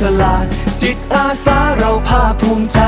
สียสละจิตอาสาเราภาคภูมิใจ